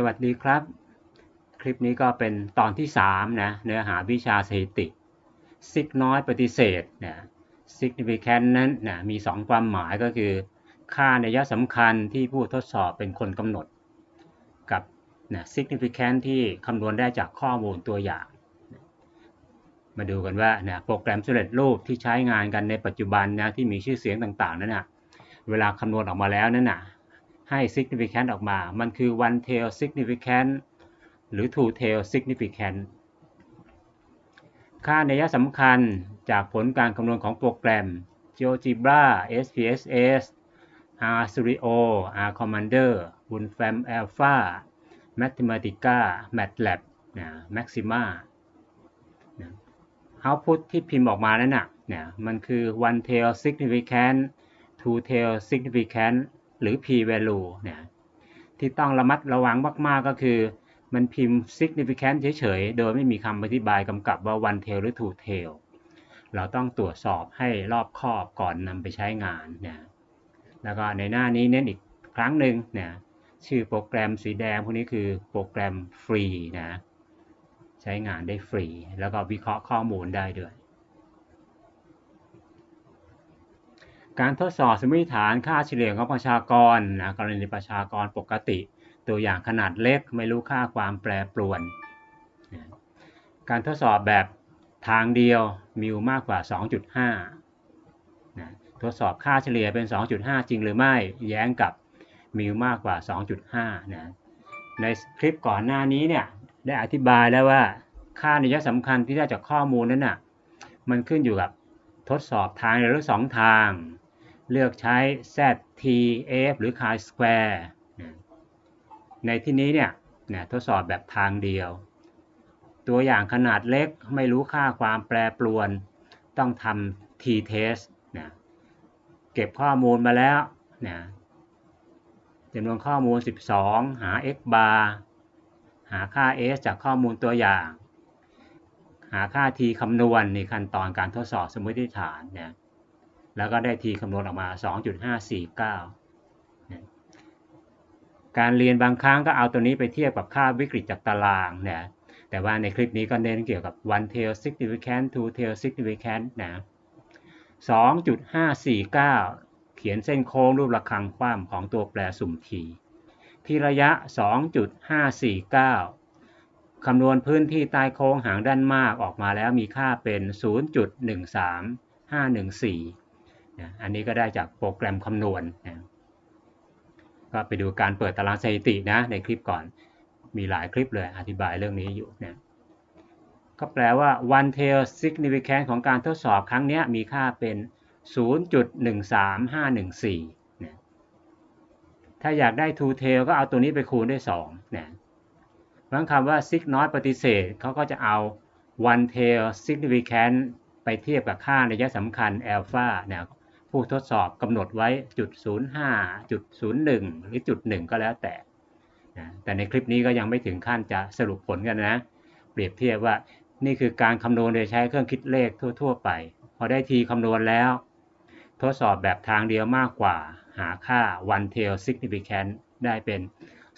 สวัสดีครับ คลิปนี้ก็เป็นตอนที่ 3 นะ เนื้อหาวิชาสถิติซิกน้อยปฏิเสธนะ significant นั้นนะมี 2 ความหมายก็คือ ค่าในัยสำคัญที่ผู้ทดสอบเป็นคนกำหนด กับนะ significant ที่คำนวณได้จากข้อมูลตัวอย่าง มาดูกันว่านะโปรแกรมสำเร็จรูปที่ใช้งานกันในปัจจุบันนะที่มีชื่อเสียงต่างๆ นั้นนะเวลาคำนวณออกมาแล้วนั้นนะ ให้ significant ออกมา มันคือ one tail significant หรือ two tail significant ค่านัยสำคัญจากผลการคำนวณของโปรแกรม GeoGebra SPSS R Studio R Commander Wolfram Alpha Mathematica MATLAB นะ Maxima นะ output ที่พิมพ์ออกมานั้นนะนะมันคือ one tail significant two tail significant หรือ p value เนะที่ต้องระมัดระวังมากๆก็คือ มันพิมพ์ significant เฉยๆ โดยไม่มีคำอธิบายกำกับว่า one tail หรือ two tail เราต้องตรวจสอบให้รอบคอบก่อนนำไปใช้งานนะแล้วก็ในหน้านี้เน้นอีกครั้งหนึ่งนะชื่อโปรแกรมสีแดงพวกนี้คือโปรแกรมฟรีนะใช้งานได้ฟรี แล้วก็วิเคราะห์ข้อมูลได้ด้วย การทดสอบสมมติฐานค่าเฉลี่ยของประชากรนะกรณีประชากรปกติ ตัวอย่างขนาดเล็กไม่รู้ค่าความแปรปรวน การทดสอบแบบทางเดียวมิวมากกว่า 2.5นะทดสอบค่าเฉลี่ยเป็น 2.5 จริงหรือไม่แย้งกับมิวมากกว่า 2.5นะในคลิปก่อนหน้านี้เนี่ยได้อธิบายแล้วว่าค่านัยสำคัญที่ได้จากข้อมูลนั้นนะ่ะมันขึ้นอยู่กับทดสอบทางหรือสองทาง เลือกใช้ z t f หรือ chi square ในที่นี้เนี่ยนะทดสอบแบบทางเดียว ตัวอย่างขนาดเล็กไม่รู้ค่าความแปรปรวน ต้องทำ t-test นะเก็บข้อมูลมาแล้วนะจำนวนข้อมูล 12 หา x bar หาค่า s จากข้อมูลตัวอย่าง หาค่า t คำนวณในขั้นตอนการทดสอบสมมติฐานนะ แล้วก็ได้ t คำนวณออกมา 2.549 การเรียนบางครั้งก็เอาตัวนี้ไปเทียบกับค่าวิกฤตจากตารางนะแต่ว่าในคลิปนี้ก็เน้นเกี่ยวกับ one tail significant two tail significant นะ 2.549 เขียนเส้นโค้งรูประฆังคว่ำของตัวแปรสุ่มทีที่ระยะ 2.549 คำนวณพื้นที่ใต้โค้งหางด้านมากออกมาแล้วมีค่าเป็น 0.13514 นะอันนี้ก็ได้จากโปรแกรมคำนวณนะก็ไปดูการเปิดตารางสถิตินะในคลิปก่อนมีหลายคลิปเลยอธิบายเรื่องนี้อยู่นะก็แปลว่า one tail significance ของการทดสอบครั้งนี้มีค่าเป็น 0.13514นะถ้าอยากได้ two tail ก็เอาตัวนี้ไปคูณด้วย2นะบางคำว่า sig น้อยปฏิเสธเขาก็จะเอา one tail significant ไปเทียบกับค่าในยะสำคัญ alpha นะ ผู้ทดสอบกำหนดไว้จุด05จุด01 หรือจุด 1 ก็แล้วแต่นะแต่ในคลิปนี้ก็ยังไม่ถึงขั้นจะสรุปผลกันนะ เปรียบเทียบว่านี่คือการคำนวณโดยใช้เครื่องคิดเลขทั่ว ๆ ไป พอได้ทีคำนวณแล้ว ทดสอบแบบทางเดียวมากกว่า หาค่า one tail significant ได้เป็น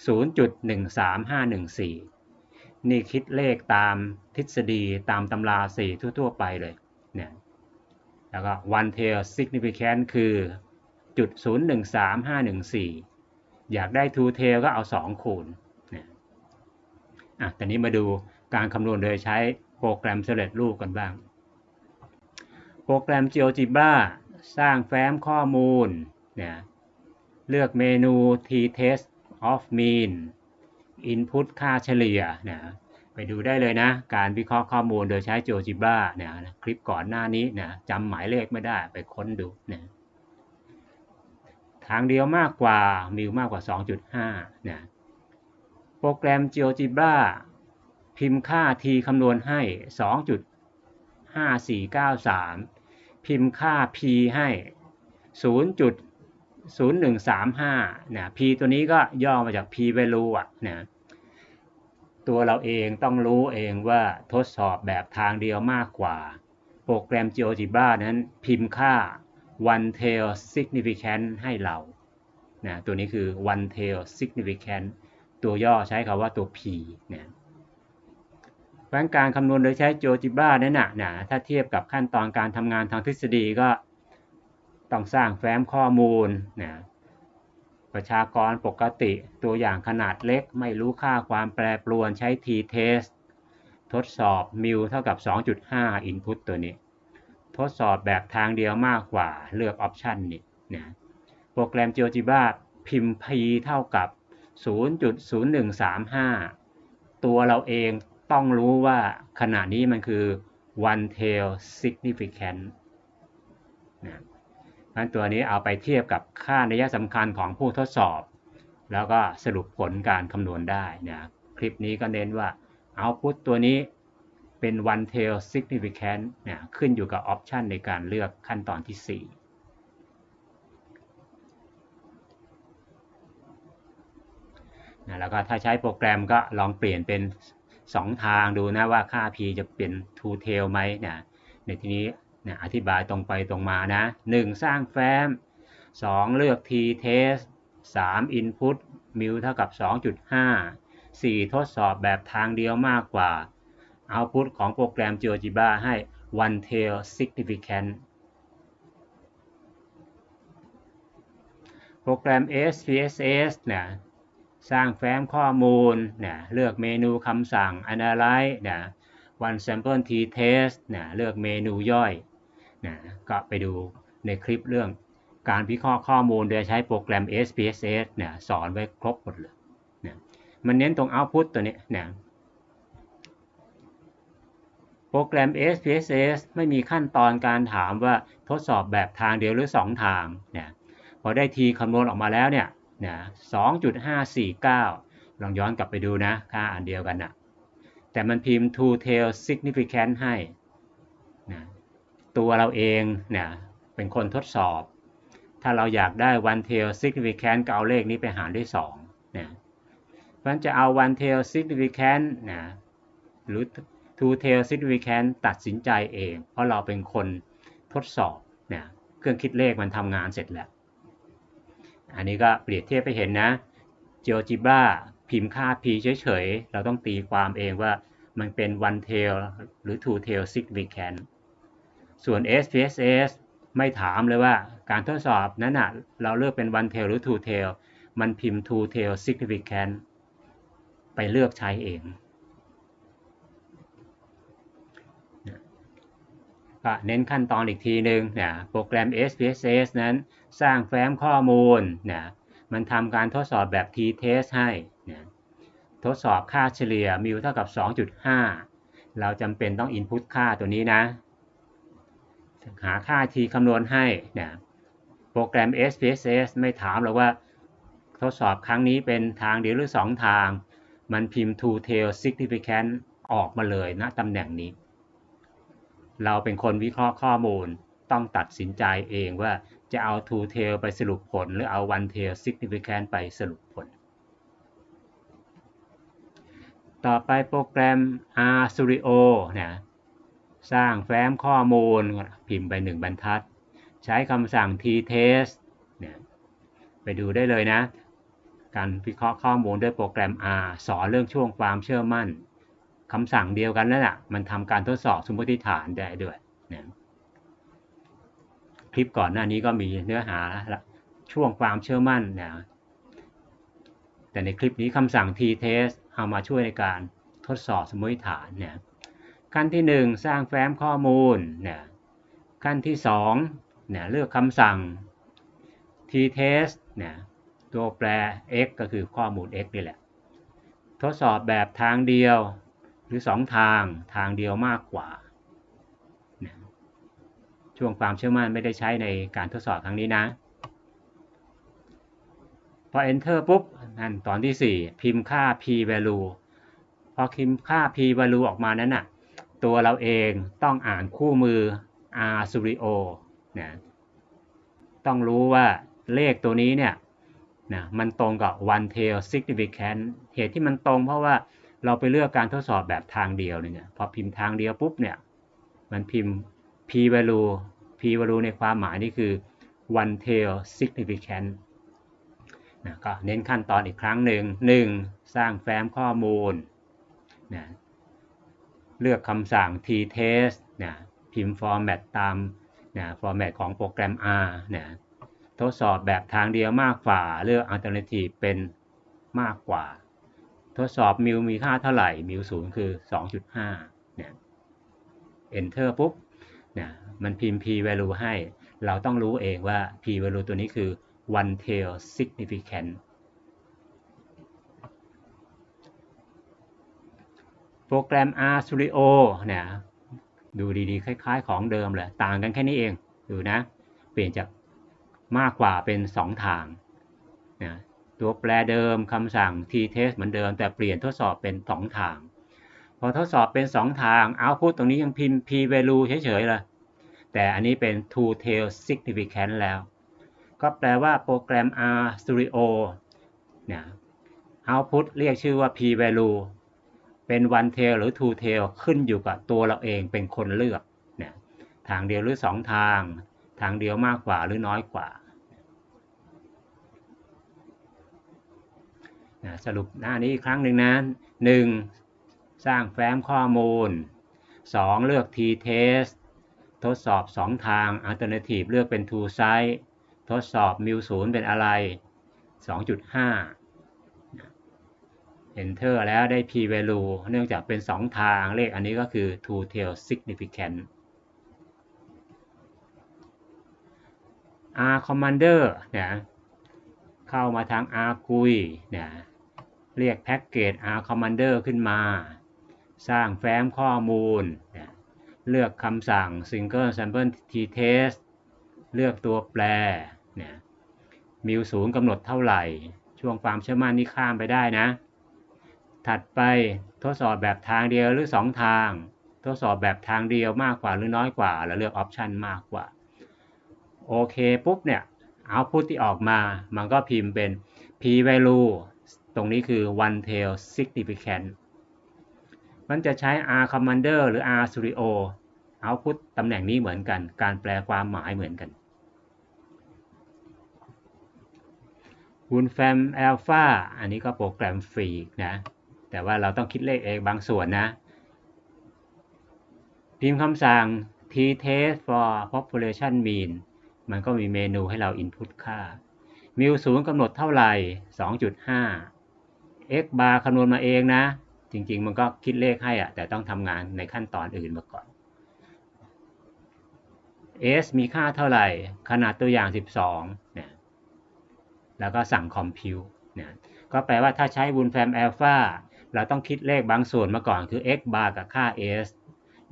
0.13514 นี่คิดเลขตามทฤษฎีตามตำราสี่ทั่ว ๆ ไปเลยเนี่ย แล้วก็ one tail significant คือจุด013514 อยากได้ two tail ก็เอา 2 คูณนะอะตอนนี้มาดูการคำนวณโดยใช้โปรแกรมสเร็จรูปกันบ้าง โปรแกรม GeoGebra สร้างแฟ้มข้อมูลนะเลือกเมนู t-test of mean input ค่าเฉลี่ยนะ ไปดูได้เลยนะ การวิเคราะห์ข้อมูลโดยใช้โจจิบ้าเนี่ยคลิปก่อนหน้านี้นะจำหมายเลขไม่ได้ไปค้นดูนะทางเดียวมากกว่ามิวมากกว่า 2.5นะโปรแกรม GeoGebra พิมพ์ค่า t คำนวณให้ 2.5493 พิมพ์ค่า p ให้ 0.0135นะ p ตัวนี้ก็ย่อมาจาก p value อะนะ ตัวเราเองต้องรู้เองว่าทดสอบแบบทางเดียวมากกว่า โปรแกรม GeoGebra นั้นพิมพ์ค่า one tail significant ให้เรานะตัวนี้คือ one tail significant ตัวย่อใช้คาว่าตัว p นี่ยเพราะการคำนวณโดยใช้ GeoGebra นั่นนะนะถ้าเทียบกับขั้นตอนการทำงานทางทฤษฎีก็ต้องสร้างแฟ้มข้อมูลนะ ประชากรปกติตัวอย่างขนาดเล็กไม่รู้ค่าความแปรปรวนใช้ t-test ทดสอบมิวเท่ากับ 2.5 input ตัวนี้ ทดสอบแบบทางเดียวมากกว่าเลือกออปชันนี้นะโปรแกรม GeoGebra พิมพ์ p เท่ากับ 0.0135 ตัวเราเองต้องรู้ว่าขณะนี้มันคือ one tail significant นะ นั้นตัวนี้เอาไปเทียบกับค่านัยสำคัญของผู้ทดสอบ แล้วก็สรุปผลการคำนวณได้นะคลิปนี้ก็เน้นว่า output ตัวนี้เป็น one tail significant นะขึ้นอยู่กับออปชันในการเลือกขั้นตอนที่ 4นะแล้วก็ถ้าใช้โปรแกรมก็ลองเปลี่ยนเป็น 2 ทางดูนะว่าค่า p จะเป็น two tail ไหมนะในที่นี้ นะอธิบายตรงไปตรงมานะ 1. สร้างแฟ้ม 2. เลือก t test 3. input mu เท่ากับ 2.5 4. ทดสอบแบบทางเดียวมากกว่า output ของโปรแกรม GeoGebra ให้ one tail significant โปรแกรม SPSS นะสร้างแฟ้มข้อมูลนะเลือกเมนูคำสั่ง analyze นะ one sample t test นะเลือกเมนูย่อย นะก็ไปดูในคลิปเรื่องการวิเคราะห์ข้อมูลโดยใช้โปรแกรม SPSS เนี่ยสอนไว้ครบหมดเลยนะมันเน้นตรง output ตัวนี้นะโปรแกรม SPSS ไม่มีขั้นตอนการถามว่าทดสอบแบบทางเดียวหรือ 2 ทางนะพอได้ทีคำนวณออกมาแล้วเนี่ยนะ2.549 ลองย้อนกลับไปดูนะ ค่าอันเดียวกันนะแต่มันพิมพ์ two tail significant ให้ ตัวเราเองเนี่ยเป็นคนทดสอบ ถ้าเราอยากได้ one tail significant ก็เอาเลขนี้ไปหารด้วย2นะเพราะจะเอา one tail significant นะหรือ two tail significant ตัดสินใจเอง เพราะเราเป็นคนทดสอบนะเครื่องคิดเลขมันทำงานเสร็จแล้ว อันนี้ก็เปรียบเทียบไปเห็นนะ GeoGebra พิมพ์ค่า p เฉยๆ เราต้องตีความเองว่ามันเป็น one tail หรือ two tail significant ส่วน SPSS ไม่ถามเลยว่าการทดสอบนั้นนะเราเลือกเป็น one tail หรือ two tail มันพิมพ์ two tail significant ไปเลือกใช้เองก็เน้นขั้นตอนอีกทีหนึ่งนะโปรแกรม SPSS นั้นสร้างแฟ้มข้อมูลนะมันทำการทดสอบแบบ t-test ให้นะทดสอบค่าเฉลี่ยมิวเท่ากับ 2.5 เราจำเป็นต้อง input ค่าตัวนี้นะ หาค่า t คำนวณให้นะโปรแกรม SPSS ไม่ถามเราว่าทดสอบครั้งนี้เป็นทางเดียวหรือ 2 ทาง มันพิมพ์ two tail significant ออกมาเลยนะตำแหน่งนี้ เราเป็นคนวิเคราะห์ข้อมูลต้องตัดสินใจเองว่าจะเอา two tail ไปสรุปผล หรือเอา one tail significant ไปสรุปผล ต่อไปโปรแกรม R Studio นะ สร้างแฟ้มข้อมูลพิมพ์ไป1บรรทัด ใช้คำสั่ง t-test เนี่ยไปดูได้เลยนะ การวิเคราะห์ข้อมูลด้วยโปรแกรม R สอนเรื่องช่วงความเชื่อมั่นคำสั่งเดียวกันนั่นแหละมันทำการทดสอบสมมติฐานได้ด้วยนะคลิปก่อนหน้านี้ก็มีเนื้อหาช่วงความเชื่อมั่นนะแต่ในคลิปนี้คำสั่ง t-test เอามาช่วยในการทดสอบสมมติฐานเนี่ย ขั้นที่ 1 สร้างแฟ้มข้อมูลเนี่ยขั้นที่2เนี่ยเลือกคำสั่ง t-test เนี่ยตัวแปร x ก็คือข้อมูล x นี่แหละ ทดสอบแบบทางเดียวหรือ 2 ทางทางเดียวมากกว่า ช่วงความเชื่อมั่นไม่ได้ใช้ในการทดสอบครั้งนี้นะ พอ enter ปุ๊บนั่นตอนที่ 4 พิมพ์ค่า p value พอพิมพ์ค่า p value ออกมานั้นน่ะ ตัวเราเองต้องอ่านคู่มือ R Studio นะต้องรู้ว่าเลขตัวนี้เนี่ยนะมันตรงกับ one tail significant เหตุที่มันตรงเพราะว่าเราไปเลือกการทดสอบแบบทางเดียวเนี่ยพอพิมพ์ทางเดียวปุ๊บเนี่ยมันพิมพ์ p value p value ในความหมายนี่คือ one tail significant นะก็เน้นขั้นตอนอีกครั้งหนึ่งหนึ่งสร้างแฟ้มข้อมูลนะ เลือกคำสั่ง t-test นะพิมพ์ฟอร์แมตตามนะฟอร์แมตของโปรแกรม R นะทดสอบแบบทางเดียวมากกว่าเลือก alternative เป็นมากกว่า ทดสอบมิวมีค่าเท่าไหร่ มิวศูนย์คือ 2.5เนี่ย enter ปุ๊บนะมันพิมพ์ p value ให้ เราต้องรู้เองว่า p value ตัวนี้คือ one tail significant โปรแกรม R Studio เนี่ยดูดีๆ คล้ายๆ ของเดิมเลยต่างกันแค่นี้เอง ดูนะ เปลี่ยนจากมากกว่าเป็น 2 ทางนะตัวแปรเดิมคำสั่ง t-test เหมือนเดิม แต่เปลี่ยนทดสอบเป็น 2 ทาง พอทดสอบเป็น 2 ทาง output ตรงนี้ยังพิมพ์ p value เฉยๆเลย แต่อันนี้เป็น two tail significant แล้ว ก็แปลว่าโปรแกรม R Studio เนี่ย output เรียกชื่อว่า p value เป็น one tail หรือ two tail ขึ้นอยู่กับตัวเราเองเป็นคนเลือกเนี่ยทางเดียวหรือ2ทาง ทางเดียวมากกว่าหรือน้อยกว่านะสรุปหน้านี้ครั้งหนึ่งนะ 1. สร้างแฟ้มข้อมูล 2. เลือก t-test ทดสอบ 2 ทาง alternative เลือกเป็น two site ทดสอบ mu 0เป็นอะไร 2.5 enter แล้วได้ p value เนื่องจากเป็น 2 ทางเลขอันนี้ก็คือ two tail significant r commander นะเข้ามาทาง r กุยนะเรียกแพ็กเกจ r commander ขึ้นมา สร้างแฟ้มข้อมูลนะเลือกคำสั่ง single sample t test เลือกตัวแปรนะมิวศูนย์กำหนดเท่าไหร่ ช่วงความเชื่อมั่นนี่ข้ามไปได้นะ ถัดไปทดสอบแบบทางเดียวหรือ 2 ทาง ทดสอบแบบทางเดียวมากกว่าหรือน้อยกว่า แล้วเลือกออปชันมากกว่า โอเคปุ๊บเนี่ยเอาพุทที่ออกมา มันก็พิมพ์เป็น p value ตรงนี้คือ one tail significant มันจะใช้ r commander หรือ r studio เอาพุทตำแหน่งนี้เหมือนกัน การแปลความหมายเหมือนกัน w o l f a m Alpha อันนี้ก็โปรแกรมฟรีนะ แต่ว่าเราต้องคิดเลขเองบางส่วนนะ พิมพ์คำสั่ง t-test for population mean มันก็มีเมนูให้เรา input ค่า มิวศูนย์กำหนดเท่าไหร่ 2.5 x bar คำนวณมาเองนะ จริง ๆ มันก็คิดเลขให้อะแต่ต้องทำงานในขั้นตอนอื่นมาก่อน s มีค่าเท่าไหร่ ขนาดตัวอย่าง 12เนี่ยแล้วก็สั่ง compute เนี่ยก็แปลว่าถ้าใช้ Wolfram Alpha เราต้องคิดเลขบางส่วนมาก่อนคือ x bar กับค่า s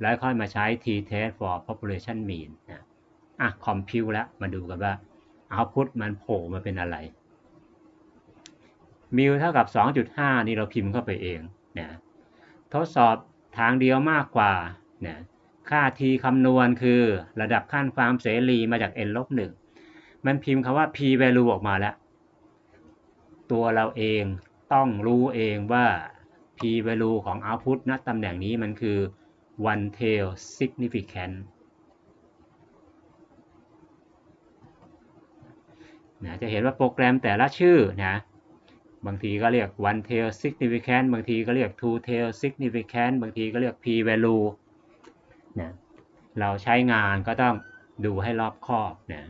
แล้วค่อยมาใช้ t-test for population mean นะอะ compute แล้วมาดูกันว่า output มันโผล่มาเป็นอะไรมิวเท่ากับ 2.5 นี่เราพิมพ์เข้าไปเองนะทดสอบทางเดียวมากกว่านะค่า t คำนวณคือระดับขั้นความเสรีมาจาก n ลบ1มันพิมพ์คำว่า p value ออกมาแล้ว ตัวเราเองต้องรู้เองว่า p value ของ output ณตำแหน่งนี้มันคือ one tail significant นะจะเห็นว่าโปรแกรมแต่ละชื่อนะบางทีก็เรียก one tail significant บางทีก็เรียก two tail significant บางทีก็เรียก p value นะเราใช้งานก็ต้องดูให้รอบคอบนะ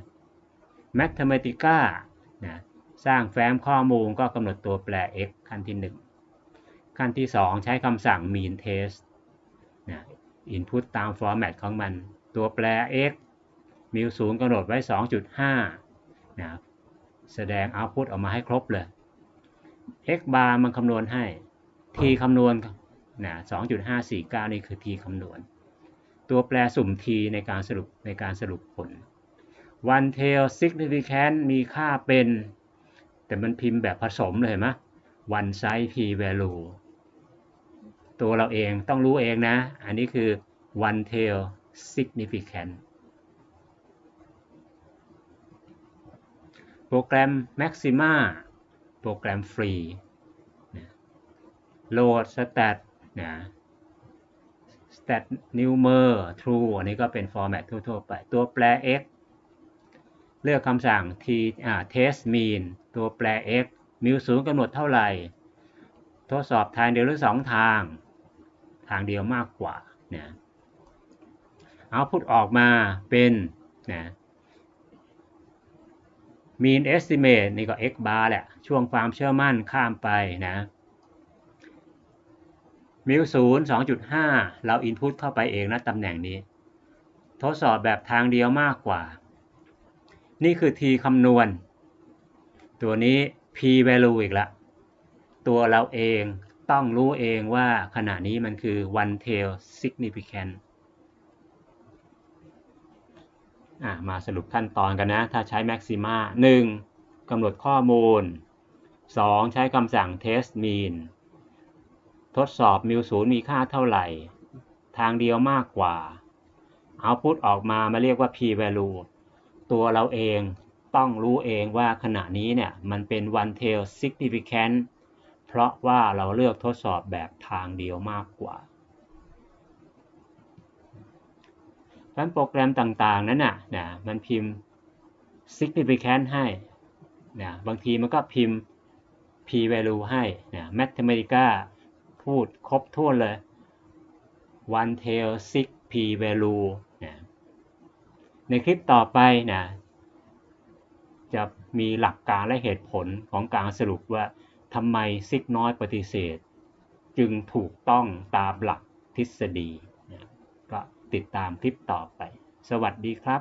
Mathematica นะ สร้างแฟ้มข้อมูลก็กำหนดตัวแปร x ขั้นที่ 1 ขั้นที่ 2 ใช้คำสั่ง mean test นะ input ตาม format ของมัน ตัวแปร x มิวศูนย์กำหนดไว้ 2.5 นะ แสดง output ออกมาให้ครบเลย x bar มันคำนวณให้ t คำนวณนะ2.549 นี่คือ t คำนวณ ตัวแปรสุ่ม t ในการสรุปในการสรุปผล one tail significant มีค่าเป็น แต่มันพิมพ์แบบผสมเลยเห็นไหม one size p value ตัวเราเองต้องรู้เองนะ อันนี้คือ one tail significant โปรแกรม Maxima โปรแกรมฟรีโหลด stat นะ stat numer true อันนี้ก็เป็น format ทั่วๆไป ตัวแปร x เลือกคำสั่ง t อ่า test mean ตัวแปร x มิวศูนย์กำหนดเท่าไหร่ ทดสอบทางเดียวหรือสองทาง ทางเดียวมากกว่านะเอาพุทออกมาเป็นนะ mean estimate นี่ก็ x bar แหละ ช่วงความเชื่อมั่นข้ามไปนะมิวศูนย์สองจุดห้าเรา input เข้าไปเองนะตำแหน่งนี้ ทดสอบแบบทางเดียวมากกว่า นี่คือ t คำนวณ ตัวนี้ p value อีกละ ตัวเราเองต้องรู้เองว่าขณะนี้มันคือ one tail significant อะมาสรุปขั้นตอนกันนะ ถ้าใช้ maxima 1. กำหนดข้อมูล 2. ใช้คำสั่ง test mean ทดสอบมิวศูนย์มีค่าเท่าไหร่ ทางเดียวมากกว่า เอาพุทออกมามาเรียกว่า p value ตัวเราเองต้องรู้เองว่าขณะนี้เนี่ยมันเป็น one tail significant เพราะว่าเราเลือกทดสอบแบบทางเดียวมากกว่าเพราะโปรแกรมต่างๆ นั้นน่ะนะมันพิมพ์ significant ให้นะบางทีมันก็พิมพ์ p value ให้นะ mathematica พูดครบถ้วนเลย one tail six p value นะ ในคลิปต่อไปนะจะมีหลักการและเหตุผลของการสรุปว่าทำไมซิกน้อยปฏิเสธ จึงถูกต้องตามหลักทฤษฎีก็ติดตามคลิปต่อไป สวัสดีครับ